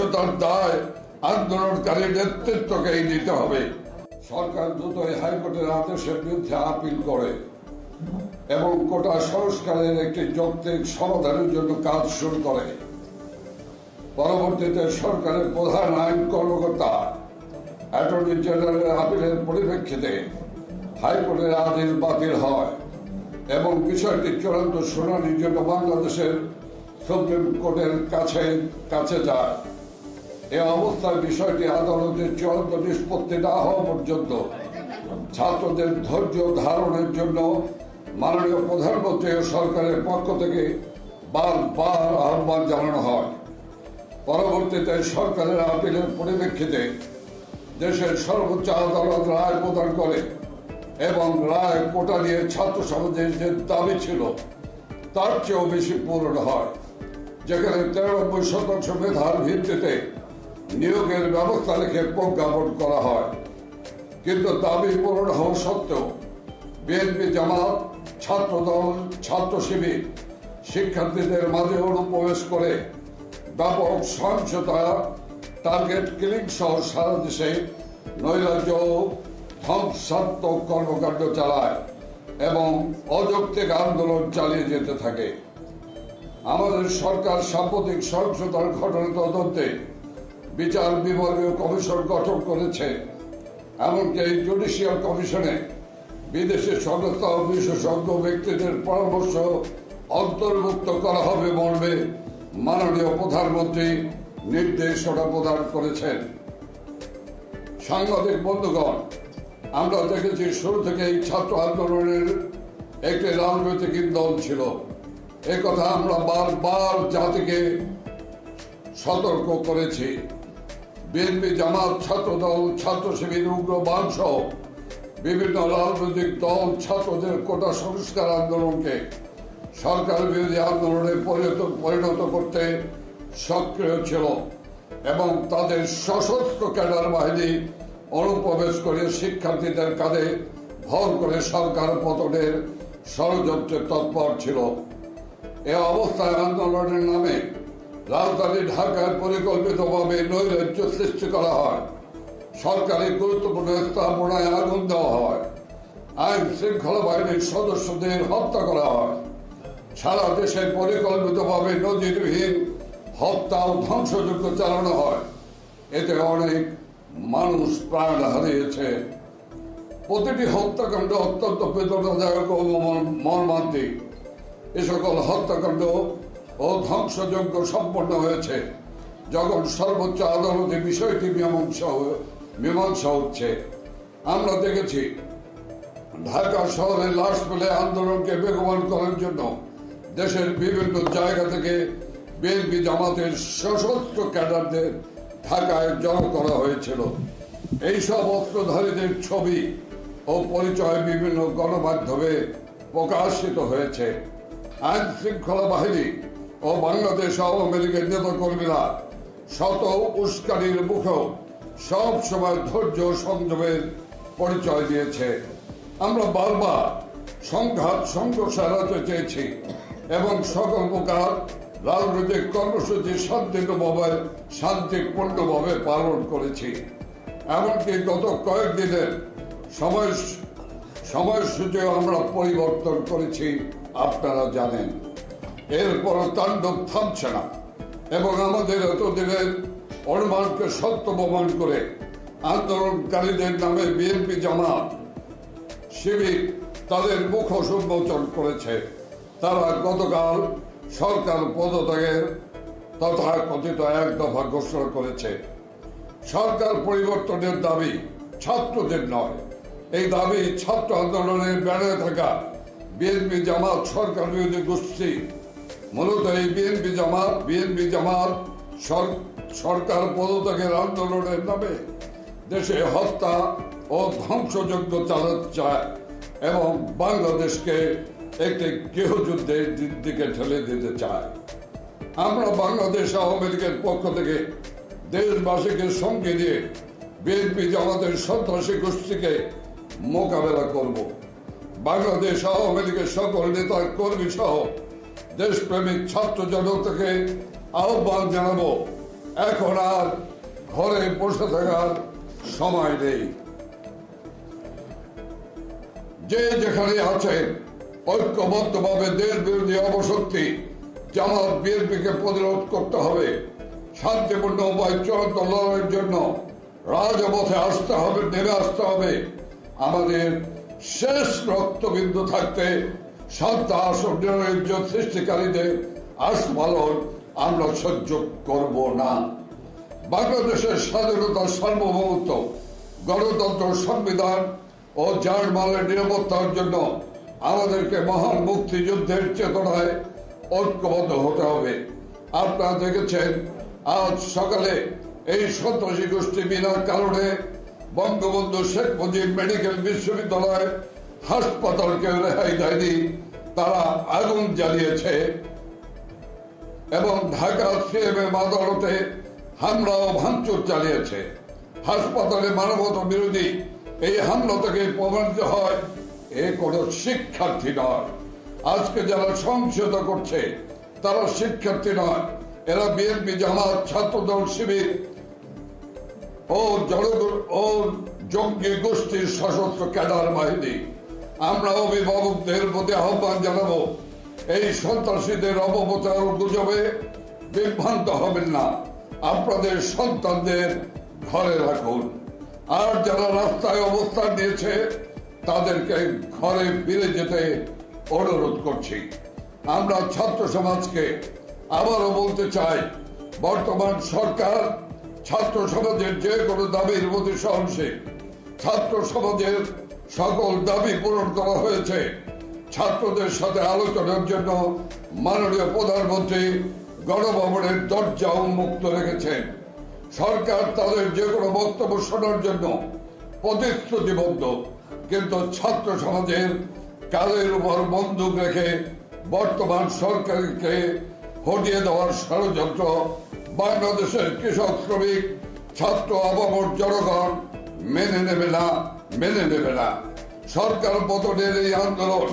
সহিংসতার দায় আন্দোলনকারী নেতৃত্বকেই নিতে হবে। সরকার দ্রুতই হাইকোর্টের আদেশের বিরুদ্ধে আপিল করে এবং কোটা সংস্কারের একটি যৌক্তিক সমাধানের জন্য কাজ শুরু করে। পরবর্তীতে সরকারের প্রধান আইন কর্মকর্তা, অ্যাটর্নি জেনারেলের আপিলের পরিপ্রেক্ষিতে হাইকোর্টের আদেশ বাতিল হয় এবং বিষয়টি চূড়ান্ত শুনানির জন্য বাংলাদেশের সুপ্রিম কোর্টের কাছে কাছে যায়। এ অবস্থায় বিষয়টি আদালতের চূড়ান্ত নিষ্পত্তি না হওয়া পর্যন্ত ছাত্রদের ধৈর্য ধারণের জন্য মাননীয় প্রধানমন্ত্রী ও সরকারের পক্ষ থেকে বারবার আহ্বান জানানো হয়। পরবর্তীতে সরকারের আপিলের পরিপ্রেক্ষিতে দেশের সর্বোচ্চ আদালত রায় প্রদান করে এবং রায় কোটা নিয়ে ছাত্র সমাজের যে দাবি ছিল, তার চেয়েও বেশি পূরণ হয়। যেখানে তিরানব্বই শতাংশ মেধার ভিত্তিতে নিয়োগের ব্যবস্থা রেখে প্রজ্ঞাপন করা হয়। কিন্তু দাবি পূরণ হওয়া সত্ত্বেও বিএনপি জামাত, ছাত্রদল, ছাত্র শিবির শিক্ষার্থীদের মাঝে অনুপ্রবেশ করে ব্যাপক সহিংসতা, টার্গেট কিলিং সহ সারা দেশে নৈরাজ্য ধ্বংসাত্মক কর্মকাণ্ড চালায় এবং অযৌক্তিক আন্দোলন চালিয়ে যেতে থাকে। আমাদের সরকার সাম্প্রতিক সহিংসতার ঘটনা তদন্তে বিচার বিভাগীয় কমিশন গঠন করেছে। এমনকি এই জুডিশিয়াল কমিশনে বিদেশি সংস্থা ও বিশেষজ্ঞ ব্যক্তিদের পরামর্শ অন্তর্ভুক্ত করা হবে মর্মে মাননীয় প্রধানমন্ত্রী নির্দেশনা প্রদান করেছেন। সাংবাদিক বন্ধুগণ, আমরা দেখেছি শুরু থেকে এই ছাত্র আন্দোলনের একটি রাজনৈতিক দল ছিল। এ কথা আমরা বারবার জাতিকে সতর্ক করেছি। বিএনপি জামাত ছাত্র দল ছাত্র শিবির উগ্রবাদ সহ বিভিন্ন রাজনৈতিক দল, ছাত্রদের কোটা সংস্কার আন্দোলনকে সরকার বিরোধী আন্দোলনে পরিণত পরিণত করতে সক্রিয় ছিল এবং তাদের সশস্ত্র ক্যাডার বাহিনী অনুপ্রবেশ করে শিক্ষার্থীদের কাঁধে ভর করে সরকার পতনের ষড়যন্ত্রে তৎপর ছিল। এ অবস্থায় আন্দোলনের নামে রাজধানী ঢাকায় পরিকল্পিতভাবে নৈরাজ্য সৃষ্টি করা হয়। সরকারি গুরুত্বপূর্ণ স্থাপনায় আগুন দেওয়া হয়। আইন শৃঙ্খলা বাহিনীর সদস্যদের হত্যা করা হয়। সারা দেশে পরিকল্পিতভাবে নজিরবিহীন হত্যা ও ধ্বংসযজ্ঞ চালানো হয়। এতে অনেক মানুষ প্রাণ হারিয়েছে। প্রতিটি হত্যাকাণ্ড অত্যন্ত বেদনাদায়ক ও মর্ম- মর্মান্তিক। এ সকল হত্যাকাণ্ড ও ধ্বংসযজ্ঞ সম্পন্ন হয়েছে। যখন সর্বোচ্চ আদালতে বিষয়টি মীমাংসা মীমাংসা হচ্ছে। আমরা দেখেছি, ঢাকা শহরে লাশ পেলে আন্দোলনকে বেগবান করার জন্য দেশের বিভিন্ন জায়গা থেকে বিএনপি জামাতের সশস্ত্র ক্যাডারদের ঢাকায় জড়ো করা হয়েছিল। এইসব অস্ত্রধারীদের ছবি ও পরিচয় বিভিন্ন গণমাধ্যমে প্রকাশিত হয়েছে। আইন শৃঙ্খলা বাহিনী ও বাংলাদেশ আওয়ামী লীগের নেতাকর্মীরা শত উস্কানির মুখেও সব সময় ধৈর্য সংযমের পরিচয় দিয়েছে। আমরা বারবার সংঘাত, সংঘর্ষ এড়াতে চেয়েছি এবং সকল প্রকার রাজনৈতিক কর্মসূচি শান্তিপূর্ণভাবে শান্তিপূর্ণভাবে পালন করেছি। এমনকি গত কয়েকদিনের সময় সময়সূচিও আমরা পরিবর্তন করেছি, আপনারা জানেন। এরপর তাণ্ডব থামছে না। এবং আমাদের এতদিনের অনুমানকে সত্য প্রমাণ করে আন্দোলনকারীদের নামে বিএনপি জামাত, শিবির তাদের মুখ উন্মোচন করেছে। তারা গতকাল সরকার পদত্যাগের তথা কথিত এক দফা ঘোষণা করেছে। সরকার পরিবর্তনের দাবি ছাত্রদের নয়। এই দাবি ছাত্র আন্দোলনের বেড়ে থাকা বিএনপি জামাত সরকার বিরোধী গোষ্ঠী মূলত এই বিএনপি জামাত বিএনপি জামাত সর- সরকার পদত্যাগের আন্দোলনের নামে দেশে হত্যা ও ধ্বংসযজ্ঞ চালাতে চায় এবং বাংলাদেশকে একটি গৃহযুদ্ধের দিকে ঠেলে দিতে চায়। আমরা বাংলাদেশ আওয়ামী লীগের পক্ষ থেকে দেশবাসীকে সঙ্গে দিয়ে বিএনপি জামাতের সন্ত্রাসী গোষ্ঠীকে মোকাবেলা করব। বাংলাদেশ আওয়ামী লীগের সকল নেতা কর্মী সহ দেশপ্রেমিক ছাত্র জনতাকে আহ্বান জানাব। এখন আর ঘরে বসে থাকার সময় নেই। যে যেখানে আছেন, ঐক্যবদ্ধভাবে দেশ বিরোধী অবশক্তি জামাত বিএনপিকে প্রতিরোধ করতে হবে। শান্তিপূর্ণ উপায় চূড়ান্ত লড়াইয়ের জন্য রাজপথে আসতে হবে, নেমে আসতে হবে। আমাদের শেষ রক্তবিন্দু থাকতে সন্ত্রাস ও সৃষ্টিকারীদের আস্ফালন আমরা সহ্য করব না। বাংলাদেশের স্বাধীনতা সার্বভৌমত্ব, গণতন্ত্র সংবিধান ও জানমালের নিরাপত্তার জন্য আমাদেরকে মহান মুক্তিযুদ্ধের চেতনায় ঐক্যবদ্ধ হতে হবে। আপনারা দেখেছেন, আজ সকালে এই সন্ত্রাসী গোষ্ঠী বিনার কারণে বঙ্গবন্ধু শেখ মুজিব মেডিকেল বিশ্ববিদ্যালয় হাসপাতালকে রেহাই দেয়নি, তারা আগুন জ্বালিয়েছে। এবং ঢাকা সিএমএম আদালতে হামলা ও ভাঙচুর চালিয়েছে। হাসপাতালে মানবতা বিরোধী এই হামলা থেকে প্রমাণিত হয়, এ কোন শিক্ষার্থী নয়। আজকে যারা সংশোধ করছে, তারা শিক্ষার্থী নয়। এরা বিএনপি জামাত, ছাত্রদল, শিবির ও জনগণ ও জঙ্গি গোষ্ঠীর সশস্ত্র ক্যাডার বাহিনী। আমরা অভিভাবকদের প্রতি আহ্বান জানাব। এই সন্ত্রাসীদের অপপ্রচার গুজবে বিভ্রান্ত হবেন না। আপনাদের সন্তানদের ঘরে রাখুন। আর যারা রাস্তায় অবস্থান নিয়েছে, তাদেরকে ঘরে ফিরে যেতে অনুরোধ করছি। আমরা ছাত্র সমাজকে আবারও বলতে চাই, বর্তমান সরকার ছাত্র সমাজের যে কোনো দাবির প্রতি সহনশীল। ছাত্র সমাজের সকল দাবি পূরণ করা হয়েছে। ছাত্রদের সাথে আলোচনার জন্য মাননীয় প্রধানমন্ত্রী গণভবনের দরজা উন্মুক্ত রেখেছেন। সরকার তাদের যে কোনো বক্তব্য শোনার জন্য প্রতিশ্রুতিবদ্ধ, কিন্তু ছাত্র সমাজের কাজের উপর বন্দুক রেখে বর্তমান সরকারকে হটিয়ে দেওয়ার ষড়যন্ত্র বাংলাদেশের কৃষক শ্রমিক, ছাত্র আবামর জনগণ মেনে নেবে না, মেনে নেবে না। সরকার পতনের এই আন্দোলন,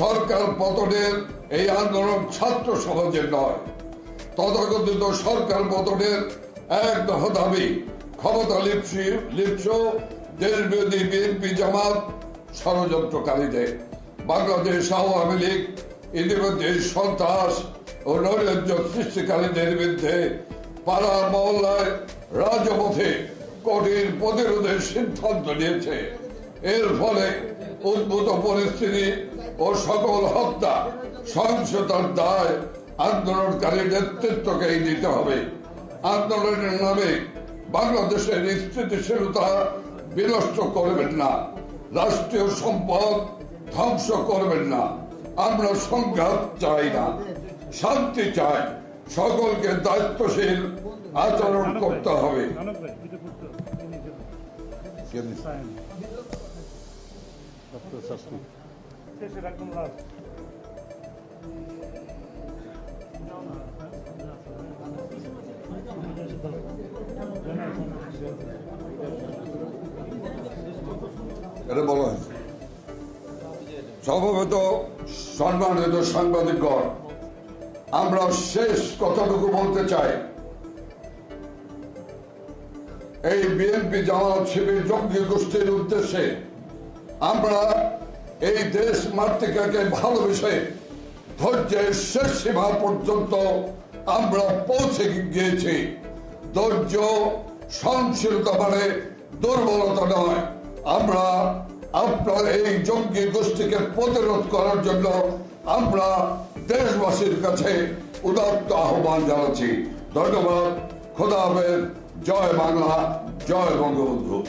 সরকার পতনের এই আন্দোলন ছাত্র সমাজের নয়। তথাকথিত সরকার পতনের এক দাবি, ক্ষমতা লিপসি লিপ্স দেশ বিরোধী বিএনপি জামাত, ষড়যন্ত্রকারীদের। বাংলাদেশ আওয়ামী লীগ ইতিমধ্যে সন্ত্রাস ও নৈরাজ্য সৃষ্টিকারীদের বিরুদ্ধে পাড়া মহল্লায় রাজপথে কঠিন প্রতিরোধের সিদ্ধান্ত নিয়েছে। এর ফলে উদ্ভূত পরিস্থিতি ও সকল হত্যা, সহিংসতার দায় আন্দোলনকারী নেতৃত্বকেই দিতে হবে। আন্দোলনের নামে বাংলাদেশের স্থিতিশীলতা বিনষ্ট করবেন না। রাষ্ট্রীয় সম্পদ ধ্বংস করবেন না। আমরা সংঘাত চাই না, শান্তি চাই। সকলকে দায়িত্বশীল আচরণ করতে হবে। এটা বলা হয়েছে। সম্ভবত সম্মানিত সাংবাদিকগণ আমরা শেষ কথাটুকু বলতে চাই। এই বিএনপি জামাত শিবির জঙ্গি গোষ্ঠীর উদ্দেশ্যে আমরা এই দেশ মাতৃকাকে ভালোবেসে ধৈর্যের শেষ সীমা পর্যন্ত আমরা পৌঁছে গিয়েছি। ধৈর্য সহনশীলতা মানে দুর্বলতা নয়। আমরা আপনার এই জঙ্গি গোষ্ঠীকে প্রতিরোধ করার জন্য আমরা দেশবাসীর কাছে উদাত্ত আহ্বান জানাচ্ছি। ধন্যবাদ। খোদা হাফেজ। জয় বাংলা। জয় বঙ্গবন্ধু।